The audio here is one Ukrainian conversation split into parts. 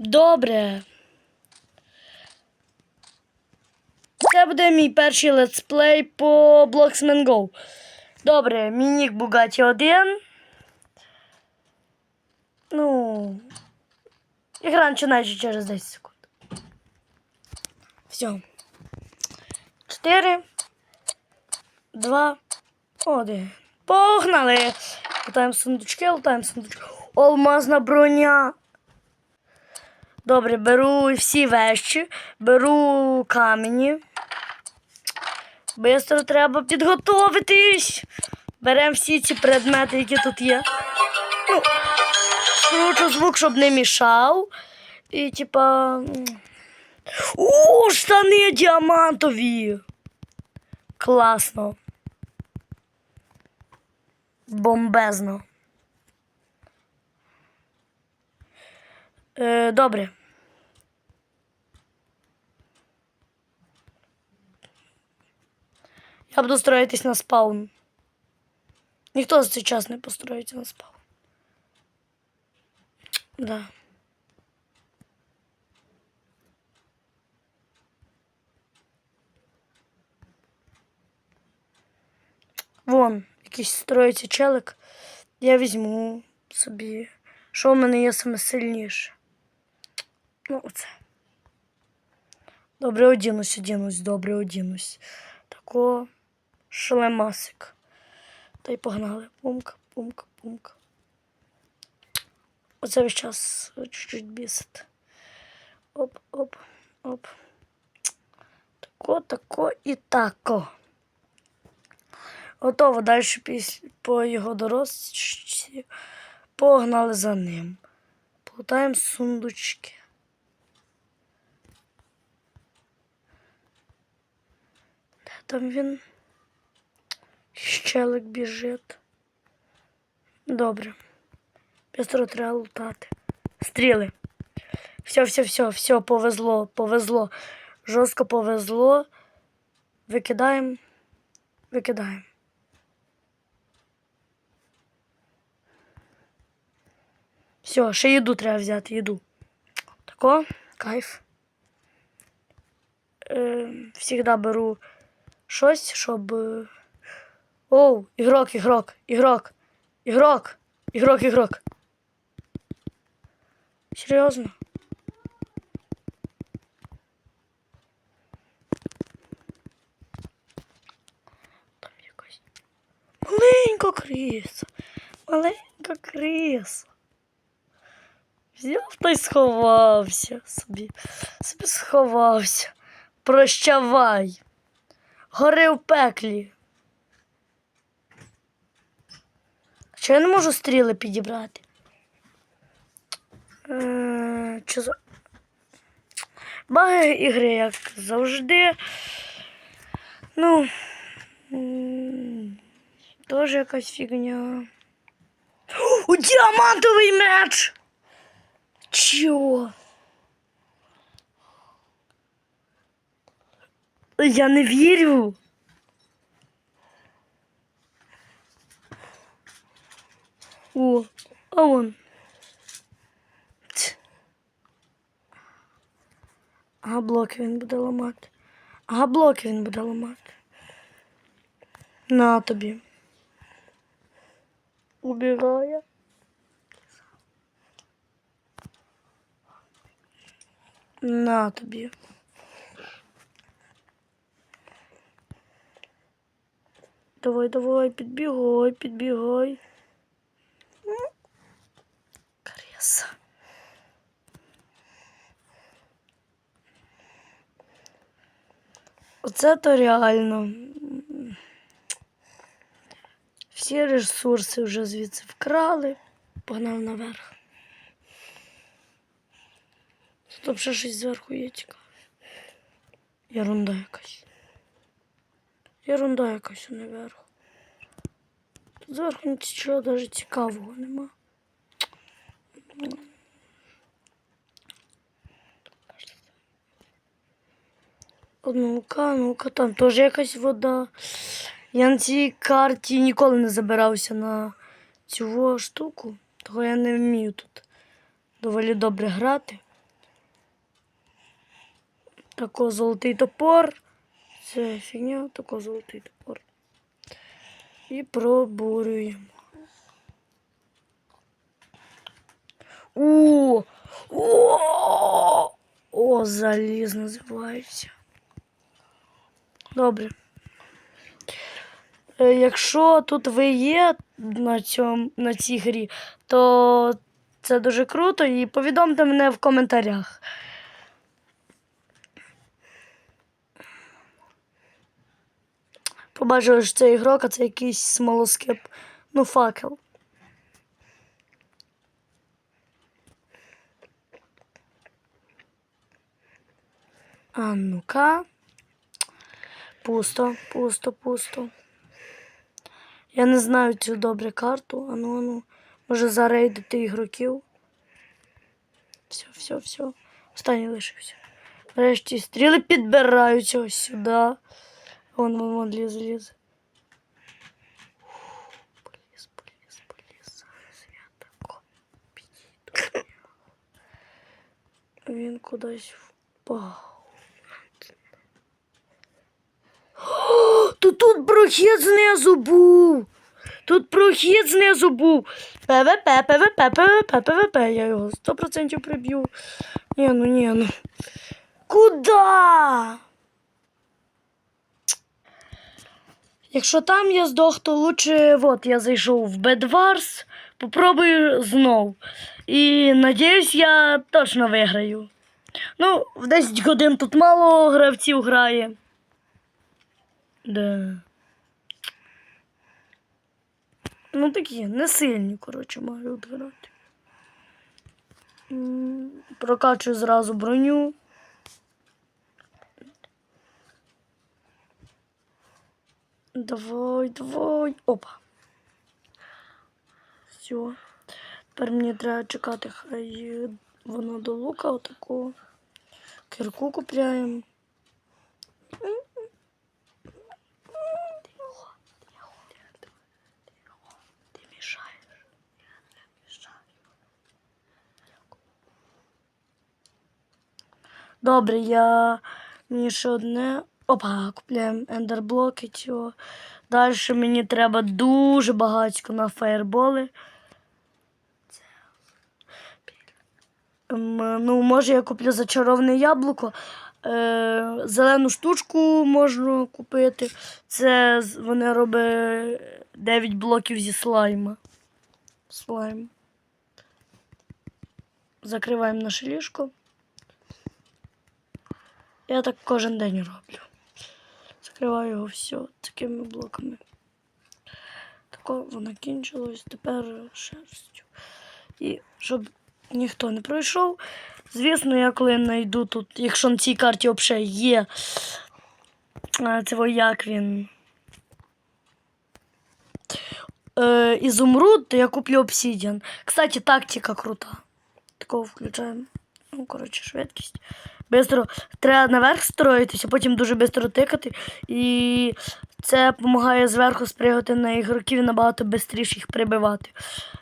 Добре. Це буде мій перший летсплей по Bloxman Go. Добре, мій нік Bugatti 1. Ну. Ігра починається через 10 секунд. Все. 4, 2, 1. Погнали! Лутаємо сундучки, лутаємо сундучки. Алмазна броня. Добре, беру всі вещі, беру камені. Бистро треба підготовитись. Беремо всі ці предмети, які тут є. Ну, скручу звук, щоб не мішав. І типа. О, штани діамантові. Класно. Бомбезно. Е, добре. Я буду строїтись на спаун. Ніхто за цей час не построїться на спаун. Да. Вон, якийсь строїться челик. Я візьму собі. Що в мене є саме сильніше? Ну, оце. Добре, одінусь, одінусь, добре, одінусь. Тако шлемасик. Та й погнали. Пумка, пумка, пумка. Оце весь час чуть-чуть бісить. Оп, оп, оп. Тако, тако і тако. Готово. Далі по його дорожці погнали за ним. Плутаємо сундучки. Де там він? Щелик біжить. Добре. Пістро треба лутати. Стріли. Все, все, все, все, повезло, повезло. Жорстко повезло. Викидаємо. Викидаємо. Все, ще їду треба взяти, їду. Тако, кайф. Е, всегда беру щось, щоб. Оу, ігрок, ігрок, ігрок, ігрок, ігрок, ігрок. Серйозно? Там якась маленька криса. Маленька криса. Взяв та й сховався собі. Собі сховався. Прощавай. Гори в пеклі. Чи я не можу стріли підібрати? Е, Чи за... Баги ігри, як завжди. Ну. Теж якась фігня. О, діамантовий меч! Чого? Я не вірю. О, а. Ць. Ага, блоки він буде ламати. Ага, блоки він буде ламати. На тобі. Убирає. На тобі. Давай, давай, підбігай, підбігай. Оце то реально. Всі ресурси вже звідси вкрали. Погнав наверх. Стоп, ще щось зверху є цікаве. Ерунда якась. Ерунда якась наверху. Тут зверху нічого навіть цікавого нема. Ну-ка, ну-ка, там теж якась вода. Я на цій карті ніколи не забирався на цю штуку, того я не вмію тут доволі добре грати. Тако золотий топор. Це фігня, тако золотий топор. І пробурюємо. О! О! О, заліз називається. Добре. Е, Якщо тут ви є на, цьому, на цій грі, то це дуже круто і повідомте мене в коментарях. Побачили, що це ігрок, а це якийсь смолоскип. Ну, факел. А ну-ка. Пусто, пусто, пусто. Я не знаю цю добре карту. Ану, ану. Може зарейдити ігроків. Все, все, все. Останній лишився. Нарешті стріли підбираються ось сюди. Вон, вон, вон, ліз, ліз. Поліз, поліз, поліз. Зараз. Він кудись впав. О, То тут прохід знизу був. Тут прохід знизу був. ПВП, ПВП, ПВП, ПВП. Я його 100% приб'ю. Ні, ну ні, ну. Куда? Якщо там я здох, то лучше от я зайшов в Бедварс, попробую знов. І надіюсь, я точно виграю. Ну, в 10 годин тут мало гравців грає. Да. Ну такі, не сильні, коротше, мають грати. Прокачую зразу броню. Давай, давай. Опа. Все. Тепер мені треба чекати, хай воно до лука отаку. Кирку купляємо. Добре, я мені ще одне. Опа, купляємо ендерблоки цього. Далі мені треба дуже багатько на фаєрболи. Ну, може, я куплю зачароване яблуко. Е, зелену штучку можна купити. Це вони роблять 9 блоків зі слайма. Слайм. Закриваємо наше ліжко. Я так кожен день роблю. Закриваю його все такими блоками. Тако воно кінчилось, тепер шерстю. І щоб ніхто не пройшов. Звісно, я коли знайду тут, якщо на цій карті взагалі є цього як він. Е, ізумруд, то я куплю обсидіан. Кстати, тактика крута. Такого включаємо. Ну, коротше, швидкість. Бистро треба наверх строїтися, потім дуже швидко тикати. І це допомагає зверху спригати на ігроків і набагато швидше їх прибивати.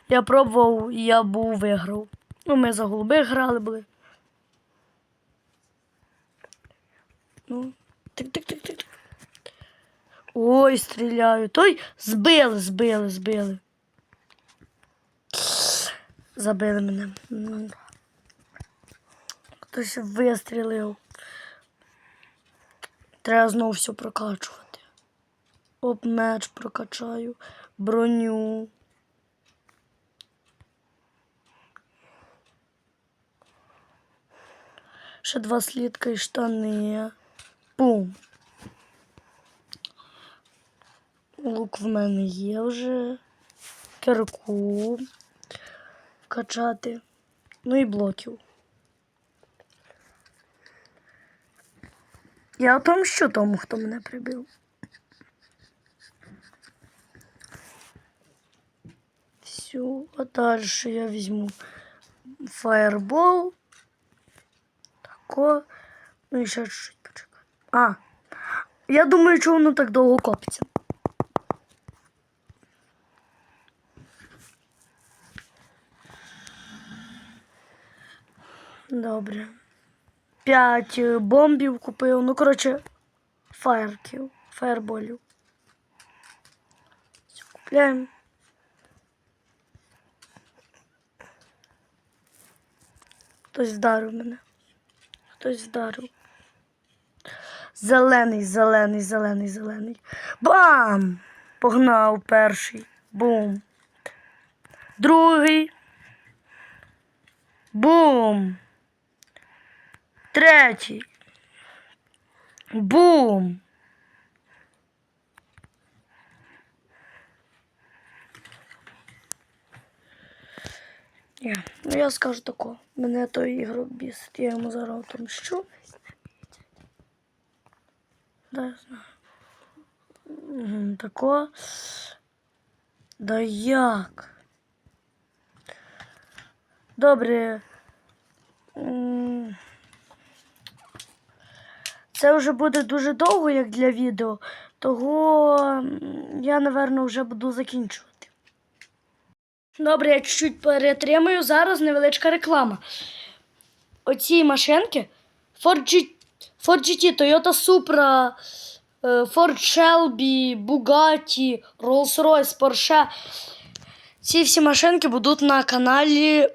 Я пробував я був виграв. Ну, ми за голубих грали були. Ну, тик-тик-тик-тик. Ой, стріляю. Той збили, збили, збили. Забили мене. Хтось вистрілив. Треба знову все прокачувати. Оп, меч прокачаю, броню. Ще два слідка і штани. Бум. Лук в мене є вже. Кирку качати. Ну і блоків. Я отомщу тому, хто мене прибив. Все, а далі я візьму фаербол. Тако. Ну і ще чуть-чуть почекаю. А. Я думаю, що воно так довго копиться. Добре. 5 бомбів купив. Ну, коротше, фаєрків, фаєрболів. Все, Купляємо. Хтось вдарив мене. Хтось вдарив. Зелений, зелений, зелений, зелений. Бам! Погнав перший. Бум. Другий. Бум. Третій. Бум. Ні, ну я скажу тако. Мене той ігрок бісить. Я йому зараз отомщу. Да, я знаю. Тако. Да як? Добре. Це вже буде дуже довго, як для відео, того я, напевно, вже буду закінчувати. Добре, я чуть-чуть перетримаю. Зараз невеличка реклама. Оці машинки Ford, G... Ford GT, Toyota Supra, е, Ford Shelby, Bugatti, Rolls-Royce, Porsche. Ці всі машинки будуть на каналі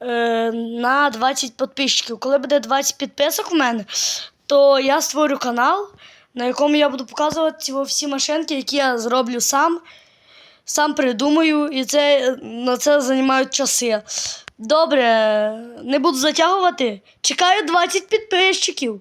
е, на 20 підписчиків. Коли буде 20 підписок у мене, то я створю канал, на якому я буду показувати всі машинки, які я зроблю сам. Сам придумаю, і це, на це займають часи. Добре, не буду затягувати. Чекаю 20 підписчиків.